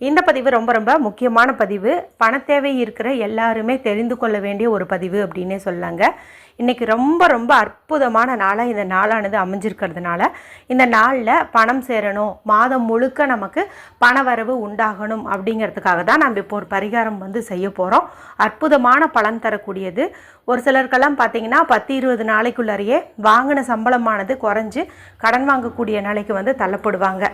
இந்த பதிவு ரொம்ப ரொம்ப முக்கியமான பதிவு. பணத்தேவை இருக்கிற எல்லாருமே தெரிந்து கொள்ள வேண்டிய ஒரு பதிவு அப்படின்னே சொல்லாங்க இன்றைக்கி ரொம்ப ரொம்ப அற்புதமான நாளாக இந்த நாளானது அமைஞ்சிருக்கிறதுனால இந்த நாளில் பணம் சேரணும். மாதம் முழுக்க நமக்கு பண வரவு உண்டாகணும் அப்படிங்கிறதுக்காக தான் நம்ம இப்போ ஒரு பரிகாரம் வந்து செய்ய போகிறோம் அற்புதமான பலன் தரக்கூடியது. ஒரு சிலருக்கெல்லாம் பார்த்தீங்கன்னா பத்து இருபது நாளைக்குள்ளறையே வாங்கின சம்பளமானது குறைஞ்சு கடன் வாங்கக்கூடிய நிலைக்கு வந்து தள்ளப்படுவாங்க.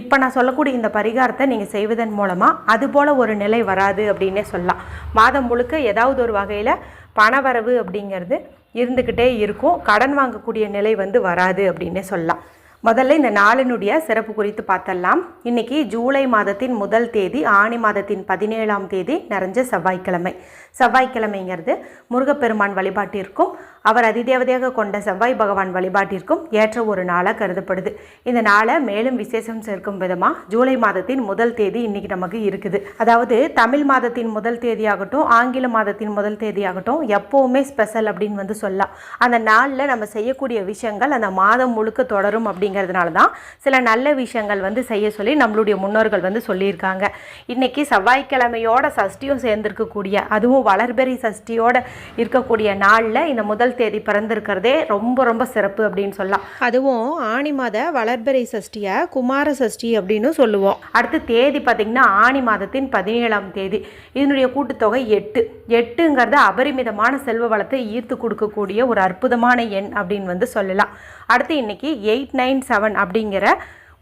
இப்போ நான் சொல்லக்கூடிய இந்த பரிகாரத்தை நீங்கள் செய்வதன் மூலமாக அதுபோல் ஒரு நிலை வராது அப்படின்னே சொல்லலாம். மாதம் முழுக்க ஏதாவது ஒரு வகையில் பணவரவு அப்படிங்கிறது இருந்துக்கிட்டே இருக்கும். கடன் வாங்கக்கூடிய நிலை வந்து வராது அப்படின்னே சொல்லலாம். முதல்ல இந்த நாளினுடைய சிறப்பு குறித்து பார்த்தலாம். இன்னைக்கு ஜூலை மாதத்தின் முதல் தேதி ஆணி மாதத்தின் பதினேழாம் தேதி நிறைஞ்ச செவ்வாய்க்கிழமை. செவ்வாய்க்கிழமைங்கிறது முருகப்பெருமான் வழிபாட்டிற்கும் அவர் அதிதேவதையாக கொண்ட செவ்வாய் பகவான் வழிபாட்டிற்கும் ஏற்ற ஒரு நாளாக கருதப்படுது. இந்த நாளை மேலும் விசேஷம் சேர்க்கும் விதமாக ஜூலை மாதத்தின் முதல் தேதி இன்னைக்கு நமக்கு இருக்குது. அதாவது தமிழ் மாதத்தின் முதல் தேதியாகட்டும் ஆங்கில மாதத்தின் முதல் தேதியாகட்டும் எப்போவுமே ஸ்பெஷல் அப்படின்னு வந்து சொல்லலாம். அந்த நாளில் நம்ம செய்யக்கூடிய விஷயங்கள் அந்த மாதம் முழுக்க தொடரும் அப்படின்னு அப்படிங்கிறதுனால தான் சில நல்ல விஷயங்கள் வந்து செய்ய சொல்லி நம்மளுடைய முன்னோர்கள் வந்து சொல்லியிருக்காங்க. இன்னைக்கு செவ்வாய்க்கிழமையோட சஷ்டியும் சேர்ந்திருக்கக்கூடிய அதுவும் வளர்பெரி சஷ்டியோட இருக்கக்கூடிய நாளில் இந்த முதல் தேதி பிறந்திருக்கிறதே ரொம்ப ரொம்ப சிறப்பு அப்படின்னு சொல்லலாம். அதுவும் ஆணி மாத வளர்பெரி சஷ்டியை குமார சஷ்டி அப்படின்னு சொல்லுவோம். அடுத்து தேதி பார்த்திங்கன்னா ஆணி மாதத்தின் பதினேழாம் தேதி. இதனுடைய கூட்டுத்தொகை எட்டு. எட்டுங்கிறது அபரிமிதமான செல்வ வளத்தை ஈர்த்து கொடுக்கக்கூடிய ஒரு அற்புதமான எண் அப்படின்னு வந்து சொல்லலாம். அடுத்து இன்னைக்கு எயிட் நைன் செவன் அப்படிங்கிற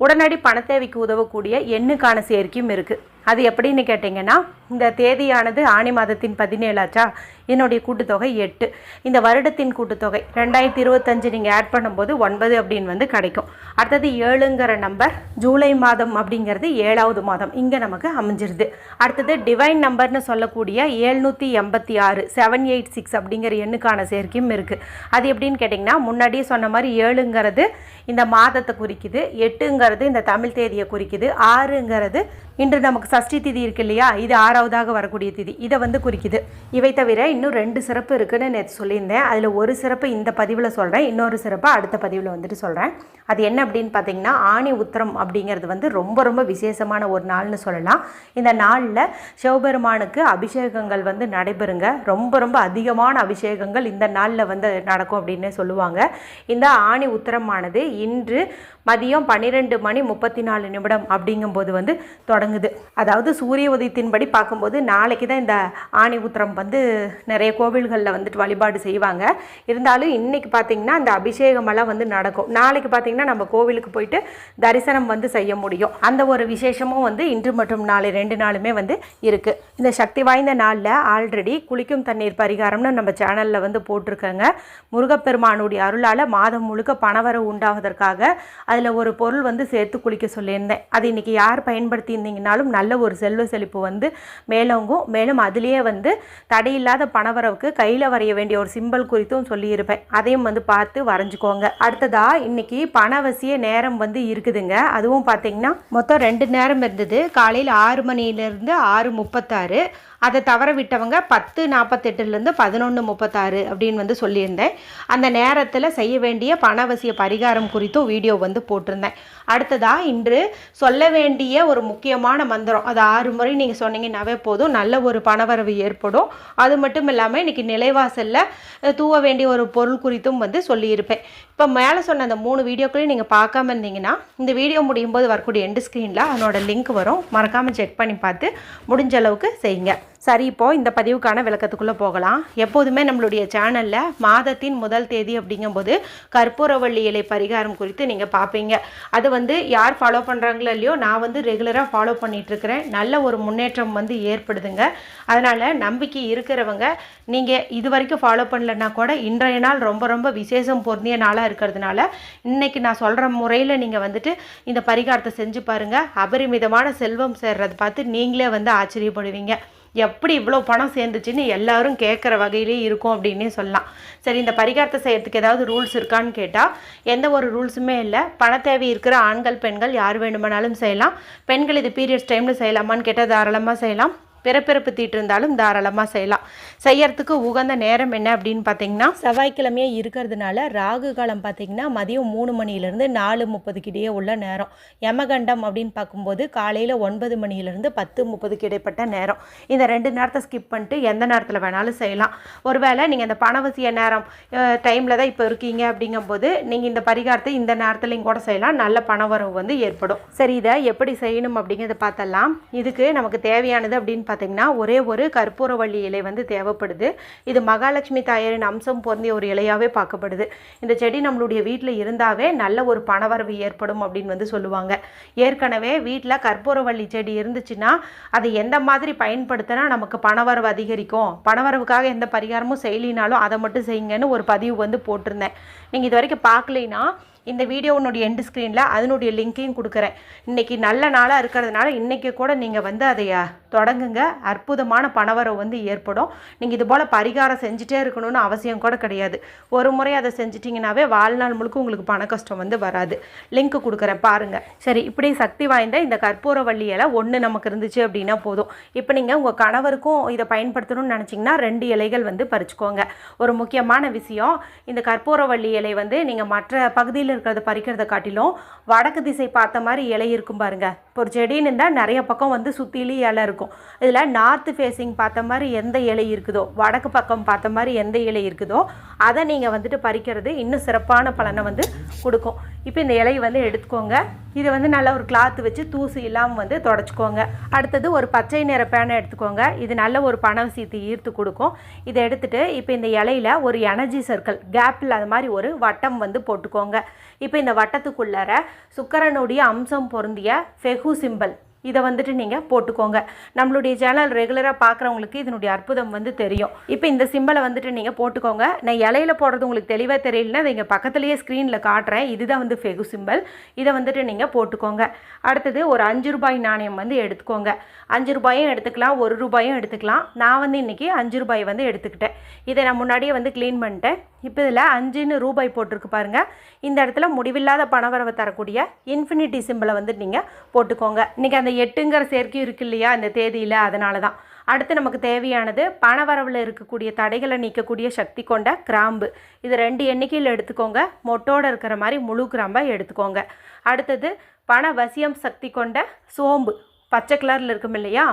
உடனடி பணத்தேவைக்கு உதவக்கூடிய எண்ணுக்கான சேர்க்கையும் இருக்குது அது எப்படின்னு கேட்டிங்கன்னா இந்த தேதியானது ஆணி மாதத்தின் பதினேழாச்சா என்னுடைய கூட்டுத்தொகை எட்டு. இந்த வருடத்தின் கூட்டுத்தொகை ரெண்டாயிரத்தி இருபத்தஞ்சு நீங்கள் ஆட் பண்ணும்போது ஒன்பது அப்படின்னு வந்து கிடைக்கும். அடுத்தது ஏழுங்கிற நம்பர் ஜூலை மாதம் அப்படிங்கிறது ஏழாவது மாதம். இங்கே நமக்கு அமைஞ்சிருது. அடுத்தது டிவைன் நம்பர்னு சொல்லக்கூடிய ஏழ்நூற்றி எண்பத்தி ஆறு செவன் எயிட் சிக்ஸ் அப்படிங்கிற எண்ணுக்கான சேர்க்கையும் இருக்குது அது எப்படின்னு கேட்டிங்கன்னா முன்னாடியே சொன்ன மாதிரி ஏழுங்கிறது இந்த மாதத்தை குறிக்குது. ஆறுங்கிறது இந்த தமிழ் தேதியை குறிக்குது. ஆறுங்கிறது இன்று நமக்கு சஷ்டி திதி இருக்கு இல்லையா? இது ஆறாவதாக வரக்கூடிய திதி. இதை வந்து குறிக்குது. இவை தவிர இன்னும் ரெண்டு சிறப்பு இருக்குன்னு நேற்று சொல்லியிருந்தேன். அதில் ஒரு சிறப்பு இந்த பதிவில் சொல்கிறேன் இன்னொரு சிறப்பு அடுத்த பதிவில் வந்துட்டு சொல்கிறேன் அது என்ன அப்படின்னு பார்த்தீங்கன்னா ஆணி உத்திரம் அப்படிங்கிறது வந்து ரொம்ப ரொம்ப விசேஷமான ஒரு நாள்னு சொல்லலாம். இந்த நாளில் சிவபெருமானுக்கு அபிஷேகங்கள் வந்து நடைபெறுங்க. ரொம்ப ரொம்ப அதிகமான அபிஷேகங்கள் இந்த நாளில் வந்து நடக்கும் அப்படின்னு சொல்லுவாங்க. இந்த ஆணி உத்திரமானது இன்று மதியம் பன்னிரெண்டு மணி முப்பத்தி நாலு நிமிடம் அப்படிங்கும்போது வந்து தொடங்குது. அதாவது சூரிய உதயத்தின்படி பார்க்கும்போது நாளைக்கு தான் இந்த ஆணி உத்திரம் வந்து நிறைய கோவில்களில் வந்துட்டு வழிபாடு செய்வாங்க. இருந்தாலும் இன்னைக்கு பார்த்தீங்கன்னா அந்த அபிஷேகமெல்லாம் வந்து நடக்கும். நாளைக்கு பார்த்தீங்கன்னா நம்ம கோவிலுக்கு போயிட்டு தரிசனம் வந்து செய்ய முடியும். அந்த ஒரு விசேஷமும் வந்து இன்று மற்றும் நாளை ரெண்டு நாளுமே வந்து இருக்குது இந்த சக்தி வாய்ந்த நாளில் ஆல்ரெடி குளிக்கும் தண்ணீர் பரிகாரம்னு நம்ம சேனலில் வந்து போட்டிருக்கேங்க. முருகப்பெருமானுடைய அருளால் மாதம் முழுக்க பணவரவு உண்டாவதற்காக அதில் ஒரு பொருள் வந்து சேர்த்து குளிக்க சொல்லியிருந்தேன். அது இன்றைக்கி யார் பயன்படுத்தியிருந்தீங்கனாலும் நல்ல ஒரு செல்வ செழிப்பு வந்து மேலோங்கும். மேலும் அதுலேயே வந்து தடையில்லாத பணவரவுக்கு கையில் வரைய வேண்டிய ஒரு சிம்பல் குறித்தும் சொல்லியிருப்பேன். அதையும் வந்து பார்த்து வரைஞ்சிக்கோங்க. அடுத்ததாக இன்றைக்கி பணவசிய நேரம் வந்து இருக்குதுங்க. அதுவும் பார்த்தீங்கன்னா மொத்தம் ரெண்டு நேரம் இருந்தது. காலையில் ஆறு மணியிலேருந்து ஆறு முப்பத்தாறு. அதை தவற விட்டவங்க பத்து நாற்பத்தெட்டுலேருந்து பதினொன்று முப்பத்தாறு அப்படின்னு வந்து சொல்லியிருந்தேன். அந்த நேரத்தில் செய்ய வேண்டிய பணவசிய பரிகாரம் குறித்தும் வீடியோ வந்து போட்டிருந்தேன். அடுத்ததாக இன்று சொல்ல வேண்டிய ஒரு முக்கியமான மந்திரம். அது ஆறு முறை நீங்கள் சொன்னீங்கன்னாவே போதும். நல்ல ஒரு பணவரவு ஏற்படும். அது மட்டும் இல்லாமல் இன்றைக்கி நிலைவாசலில் தூவ வேண்டிய ஒரு பொருள் குறித்தும் வந்து சொல்லியிருப்பேன். இப்போ மேலே சொன்ன அந்த மூணு வீடியோக்களையும் நீங்கள் பார்க்காம இருந்தீங்கன்னா இந்த வீடியோ முடியும் போது வரக்கூடிய எண்டு ஸ்க்ரீனில் அதனோட லிங்க் வரும். மறக்காமல் செக் பண்ணி பார்த்து முடிஞ்ச அளவுக்கு செய்யுங்க. சரி இப்போ இந்த பதிவுக்கான விளக்கத்துக்குள்ளே போகலாம். எப்போதுமே நம்மளுடைய சேனலில் மாதத்தின் முதல் தேதி அப்படிங்கும்போது கற்பூரவள்ளி இலை பரிகாரம் குறித்து நீங்கள் பார்ப்பீங்க. அது வந்து யார் ஃபாலோ பண்ணுறாங்களோ இல்லையோ நான் வந்து ரெகுலராக ஃபாலோ பண்ணிகிட்ருக்கிறேன் நல்ல ஒரு முன்னேற்றம் வந்து ஏற்படுதுங்க. அதனால் நம்பிக்கை இருக்கிறவங்க நீங்கள் இது வரைக்கும் ஃபாலோ பண்ணலன்னா கூட இன்றைய நாள் ரொம்ப ரொம்ப விசேஷம் பொருந்திய நாளாக இருக்கிறதுனால இன்றைக்கி நான் சொல்கிற முறையில் நீங்கள் வந்துட்டு இந்த பரிகாரத்தை செஞ்சு பாருங்கள் அபரிமிதமான செல்வம் சேர்றதை பார்த்து நீங்களே வந்து ஆச்சரியப்படுவீங்க. எப்படி இவ்வளோ பணம் சேர்ந்துச்சுன்னு எல்லாரும் கேட்குற வகையிலே இருக்கும் அப்படின்னே சொல்லலாம். சரி இந்த பரிகாரத்தை செய்கிறதுக்கு ஏதாவது ரூல்ஸ் இருக்கான்னு கேட்டால் எந்த ஒரு ரூல்ஸுமே இல்லை. பண தேவை இருக்கிற ஆண்கள் பெண்கள் யார் வேண்டுமானாலும் செய்யலாம். பெண்கள் இது பீரியட்ஸ் டைமில் செய்யலாமான்னு கேட்டால் தாராளமாக செய்யலாம். பிறப்பிறப்பு தீட்டு இருந்தாலும் தாராளமாக செய்யலாம். செய்யறதுக்கு உகந்த நேரம் என்ன அப்படின்னு பார்த்தீங்கன்னா செவ்வாய்க்கிழமையே இருக்கிறதுனால ராகு காலம் பார்த்தீங்கன்னா மதியம் மூணு மணிலேருந்து நாலு முப்பதுக்கு இடையே உள்ள நேரம். யமகண்டம் அப்படின்னு பார்க்கும்போது காலையில் ஒன்பது மணிலேருந்து பத்து முப்பதுக்கு இடைப்பட்ட நேரம். இந்த ரெண்டு நேரத்தை ஸ்கிப் பண்ணிட்டு எந்த நேரத்தில் வேணாலும் செய்யலாம். ஒருவேளை நீங்கள் இந்த பணவசிய நேரம் டைமில் தான் இப்போ இருக்கீங்க அப்படிங்கும்போது நீங்கள் இந்த பரிகாரத்தை இந்த நேரத்துலையும் கூட செய்யலாம். நல்ல பணவரவு வந்து ஏற்படும். சரி இதை எப்படி செய்யணும் அப்படிங்கிறத பார்த்தலாம் இதுக்கு நமக்கு தேவையானது அப்படின்னு பார்த்திங்கன்னா ஒரே ஒரு கற்பூரவள்ளி இலை வந்து தேவைப்படுது. இது மகாலட்சுமி தாயாரின் அம்சம் பொருந்திய ஒரு இலையாகவே பார்க்கப்படுது. இந்த செடி நம்மளுடைய வீட்டில் இருந்தாவே நல்ல ஒரு பணவரவு ஏற்படும் அப்படின்னு வந்து சொல்லுவாங்க. ஏற்கனவே வீட்டில் கற்பூரவள்ளி செடி இருந்துச்சுன்னா அதை எந்த மாதிரி பயன்படுத்தினா நமக்கு பணவரவு அதிகரிக்கும்? பணவரவுக்காக எந்த பரிகாரமும் செய்யலினாலும் அதை மட்டும் செய்யுங்கன்னு ஒரு பதிவு வந்து போட்டிருந்தேன். நீங்கள் இது வரைக்கும் பார்க்கலைன்னா இந்த வீடியோனுடைய எண்டு ஸ்க்ரீனில் அதனுடைய லிங்க்கையும் கொடுக்குறேன். இன்றைக்கி நல்ல நாளாக இருக்கிறதுனால இன்றைக்கி கூட நீங்கள் வந்து அதை தொடங்குங்க. அற்புதமான பணவரவு வந்து ஏற்படும். நீங்கள் இது போல் பரிகாரம் செஞ்சுட்டே இருக்கணும்னு அவசியம் கூட கிடையாது. ஒரு முறை அதை செஞ்சிட்டிங்கனாவே வாழ்நாள் முழுக்க உங்களுக்கு பண கஷ்டம் வந்து வராது. லிங்க் கொடுக்குறேன் பாருங்கள் சரி இப்படி சக்தி வாய்ந்த இந்த கற்பூர இலை ஒன்று நமக்கு இருந்துச்சு அப்படின்னா போதும். இப்போ நீங்கள் உங்கள் கணவருக்கும் இதை பயன்படுத்தணும்னு நினச்சிங்கன்னா ரெண்டு இலைகள் வந்து பறிச்சுக்கோங்க. ஒரு முக்கியமான விஷயம் இந்த கற்பூரவள்ளி இலை வந்து நீங்கள் மற்ற பகுதியில் இருக்கிறத பறிக்கிறத காட்டிலும் வடக்கு திசை பார்த்த மாதிரி இலை இருக்கும் பாருங்க. இப்போ ஒரு செடின்னு இருந்தால் நிறைய பக்கம் வந்து சுற்றிலும் இலை இருக்கும். இதில் நார்த்து ஃபேஸிங் பார்த்த மாதிரி எந்த இலை இருக்குதோ வடக்கு பக்கம் பார்த்த மாதிரி எந்த இலை இருக்குதோ அதை நீங்கள் வந்துட்டு பறிக்கிறது இன்னும் சிறப்பான பலனை வந்து கொடுக்கும். இப்போ இந்த இலையை வந்து எடுத்துக்கோங்க. இதை வந்து நல்லா ஒரு கிளாத்து வச்சு தூசு இல்லாமல் வந்து தொடச்சிக்கோங்க. அடுத்தது ஒரு பச்சை நிற பேனை எடுத்துக்கோங்க. இது நல்ல ஒரு பணவசியத்தை ஈர்த்து கொடுக்கும். இதை எடுத்துகிட்டு இப்போ இந்த இலையில ஒரு எனர்ஜி சர்க்கிள் கேப்பில் அது மாதிரி ஒரு வட்டம் வந்து போட்டுக்கோங்க. இப்போ இந்த வட்டத்துக்குள்ளார சுக்கரனுடைய அம்சம் பொருந்திய ஃபெகு சிம்பல் இதை வந்துட்டு நீங்கள் போட்டுக்கோங்க. நம்மளுடைய சேனல் ரெகுலராக பார்க்குறவங்களுக்கு இதனுடைய அற்புதம் வந்து தெரியும். இப்போ இந்த சிம்பலை வந்துட்டு நீங்கள் போட்டுக்கோங்க. நான் இலையில போடுறது உங்களுக்கு தெளிவாக தெரியலனா அதை இங்கே பக்கத்துலேயே ஸ்க்ரீனில் காட்டுறேன். இதுதான் வந்து ஃபெகு சிம்பல் இதை வந்துட்டு நீங்கள் போட்டுக்கோங்க. அடுத்தது ஒரு அஞ்சு ரூபாய் நாணயம் வந்து எடுத்துக்கோங்க. அஞ்சு ரூபாயும் எடுத்துக்கலாம் ஒரு ரூபாயும் எடுத்துக்கலாம். நான் வந்து இன்றைக்கி அஞ்சு ரூபாய் வந்து எடுத்துக்கிட்டேன். இதை நான் முன்னாடியே வந்து க்ளீன் பண்ணிட்டேன். இப்போ இதில் அஞ்சுன்னு ரூபாய் போட்டிருக்கு பாருங்கள் இந்த இடத்துல முடிவில்லாத பணவரவை தரக்கூடிய இன்ஃபினிட்டி சிம்பிளை வந்து நீங்கள் போட்டுக்கோங்க. இன்றைக்கி அந்த எட்டுங்கிற சேர்க்கையும் இருக்கு இல்லையா இந்த தேதியில் அதனால தான். அடுத்து நமக்கு தேவையானது பணவரவில் இருக்கக்கூடிய தடைகளை நீக்கக்கூடிய சக்தி கொண்ட கிராம்பு. இது ரெண்டு எண்ணிக்கையில் எடுத்துக்கோங்க. மொட்டோடு இருக்கிற மாதிரி முழு கிராம்பை எடுத்துக்கோங்க. அடுத்தது பண வசியம் சக்தி கொண்ட சோம்பு. பச்சை கலரில் இருக்கும் இல்லையா?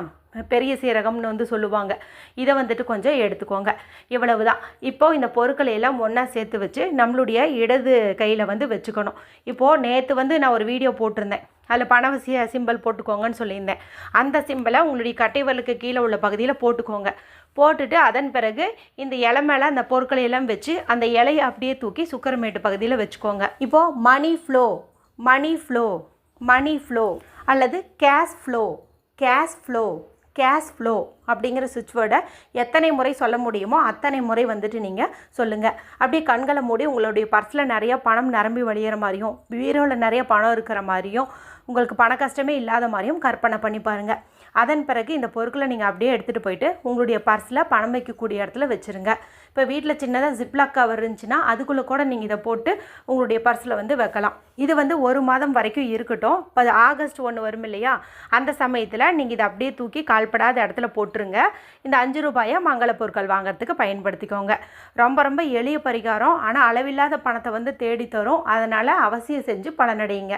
பெரிய சீரகம்னு வந்து சொல்லுவாங்க. இதை வந்துட்டு கொஞ்சம் எடுத்துக்கோங்க. இவ்வளவு தான் இப்போது இந்த பொருட்களை எல்லாம் ஒன்றா சேர்த்து வச்சு நம்மளுடைய இடது கையில் வந்து வச்சுக்கணும். இப்போது நேற்று வந்து நான் ஒரு வீடியோ போட்டிருந்தேன். அதில் பணவசிய சிம்பல் போட்டுக்கோங்கன்னு சொல்லியிருந்தேன். அந்த சிம்பலை உங்களுடைய கட்டைவலுக்கு கீழே உள்ள பகுதியில் போட்டுக்கோங்க. போட்டுட்டு அதன் பிறகு இந்த இலை மேலே அந்த பொருட்களை எல்லாம் வச்சு அந்த இலையை அப்படியே தூக்கி சுக்கரமேட்டு பகுதியில் வச்சுக்கோங்க. இப்போது money flow money flow money flow அல்லது cash flow cash flow. Cash flow அப்படிங்கிற சுவிட்ச் வேர்டை எத்தனை முறை சொல்ல முடியுமோ அத்தனை முறை வந்துட்டு நீங்கள் சொல்லுங்கள் அப்படியே கண்களை மூடி உங்களுடைய பர்ஸில் நிறைய பணம் நிரம்பி வழியிற மாதிரியும் பீரோவில் நிறைய பணம் இருக்கிற மாதிரியும் உங்களுக்கு பண கஷ்டமே இல்லாத மாதிரியும் கற்பனை பண்ணி பாருங்கள் அதன் பிறகு இந்த பொருட்களை நீங்கள் அப்படியே எடுத்துகிட்டு போயிட்டு உங்களுடைய பர்ஸில் பணம் வைக்கக்கூடிய இடத்துல வச்சுருங்க. இப்போ வீட்டில் சின்னதாக ஜிப்லாக் கவர் இருந்துச்சுன்னா அதுக்குள்ளே கூட நீங்கள் இதை போட்டு உங்களுடைய பர்ஸில் வந்து வைக்கலாம். இது வந்து ஒரு மாதம் வரைக்கும் இருக்கட்டும். இப்போ ஆகஸ்ட் ஒன்று வரும் இல்லையா? அந்த சமயத்தில் நீங்கள் இதை அப்படியே தூக்கி கால்படாத இடத்துல போட்டுருங்க. இந்த அஞ்சு ரூபாயை மங்கள பொருட்கள் வாங்குறதுக்கு பயன்படுத்திக்கோங்க. ரொம்ப ரொம்ப எளிய பரிகாரம். ஆனால் அளவில்லாத பணத்தை வந்து தேடி தரும் அதனால் அவசியம் செஞ்சு பலனடையுங்க.